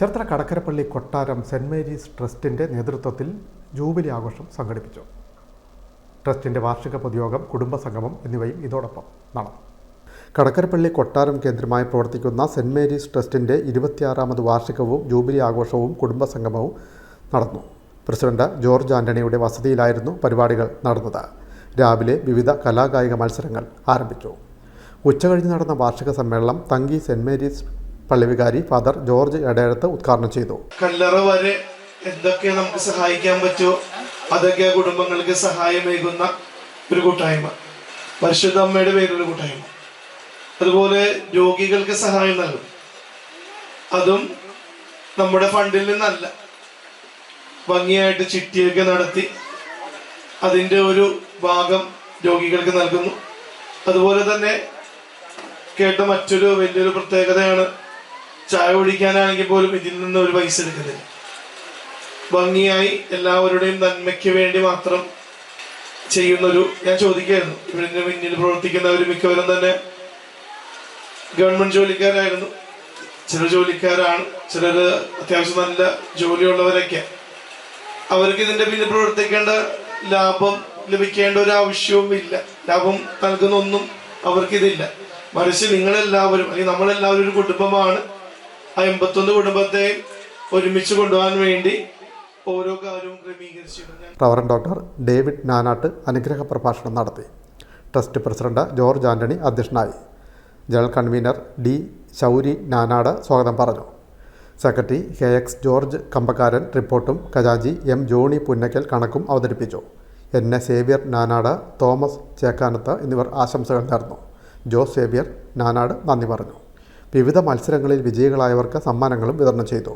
ചേർത്തല കടക്കരപ്പള്ളി കൊട്ടാരം saint Mary's ട്രസ്റ്റിന്റെ നേതൃത്വത്തിൽ ജൂബിലി ആഘോഷം സംഘടിപ്പിച്ചു. ട്രസ്റ്റിന്റെ വാർഷിക പൊതുയോഗം കുടുംബസംഗമം എന്നിവയും ഇതോടൊപ്പം നടന്നു. കടക്കരപ്പള്ളി കൊട്ടാരം കേന്ദ്രമായി പ്രവർത്തിക്കുന്ന സെന്റ് മേരീസ് ട്രസ്റ്റിന്റെ ഇരുപത്തിയാറാമത് വാർഷികവും ജൂബിലി ആഘോഷവും കുടുംബസംഗമവും നടന്നു. പ്രസിഡന്റ് ജോർജ് ആന്റണിയുടെ വസതിയിലായിരുന്നു പരിപാടികൾ നടന്നത്. രാവിലെ വിവിധ കലാകായിക മത്സരങ്ങൾ ആരംഭിച്ചു. ഉച്ചകഴിഞ്ഞ് നടന്ന വാർഷിക സമ്മേളനം തങ്കി സെന്റ് മേരീസ് പള്ളിവികാരി ഫാദർ ജോർജ് എടയടത്ത് ഉദ്ഘാടനം ചെയ്തു. കല്ലറ വരെ എന്തൊക്കെ നമുക്ക് സഹായിക്കാൻ പറ്റുമോ? അതൊക്കെ കുടുംബങ്ങൾക്ക് സഹായമേകുന്ന ഒരു കൂട്ടായ്മ. പരിശുദ്ധ അമ്മയുടെ പേരിലൊരു കൂട്ടായ്മ. അതുപോലെ രോഗികൾക്ക് സഹായം നൽകും. അതും നമ്മുടെ ഫണ്ടിൽ നിന്നല്ല. ഭംഗിയായിട്ട് ചിട്ടിയൊക്കെ നടത്തി അതിന്റെ ഒരു ഭാഗം രോഗികൾക്ക് നൽകുന്നു. അതുപോലെ തന്നെ കേട്ട മറ്റൊരു വലിയൊരു പ്രത്യേകതയാണ് ചായ കുടിക്കാനാണെങ്കിൽ പോലും ഇതിൽ നിന്ന് ഒരു പൈസ എടുക്കുന്നില്ല. ഭംഗിയായി എല്ലാവരുടെയും നന്മയ്ക്ക് വേണ്ടി മാത്രം ചെയ്യുന്നൊരു ഞാൻ ചോദിക്കായിരുന്നു. ഇവരിന് മുന്നിൽ പ്രവർത്തിക്കുന്നവർ മിക്കവരും തന്നെ ഗവൺമെന്റ് ജോലിക്കാരായിരുന്നു. ചില ജോലിക്കാരാണ് ചിലർ അത്യാവശ്യം നല്ല ജോലിയുള്ളവരൊക്കെ. അവർക്ക് ഇതിന്റെ പിന്നിൽ പ്രവർത്തിക്കേണ്ട ലാഭം ലഭിക്കേണ്ട ഒരു ആവശ്യവും ഇല്ല. ലാഭം നൽകുന്ന ഒന്നും അവർക്കിതില്ല. മറിച്ച് നിങ്ങളെല്ലാവരും അല്ലെങ്കിൽ നമ്മളെല്ലാവരും ഒരു കുടുംബമാണ്. ആ എൺപത്തൊന്ന് കുടുംബത്തെ ഒരുമിച്ച് കൊണ്ടുപോകാൻ വേണ്ടി ഓരോ കാര്യവും ക്രമീകരിച്ചിരുന്നു റവറൻ ഡോക്ടർ ഡേവിഡ് നാനാട്ട് അനുഗ്രഹ പ്രഭാഷണം നടത്തി. ട്രസ്റ്റ് പ്രസിഡന്റ് ജോർജ് ആന്റണി അധ്യക്ഷനായി. General convener D Shouri Nanad സ്വാഗതം പറഞ്ഞു. Secretary K X George Kambakkaran റിപ്പോർട്ടും ഖജാജി എം ജോണി പുന്നക്കൽ കണക്കും അവതരിപ്പിച്ചു. N A Xavier Nanad Thomas Chekkanath എന്നിവർ ആശംസകൾ നേർന്നു. ജോസ് സേവ്യർ നാനാട് നന്ദി പറഞ്ഞു. വിവിധ മത്സരങ്ങളിൽ വിജയികളായവർക്ക് സമ്മാനങ്ങളും വിതരണം ചെയ്തു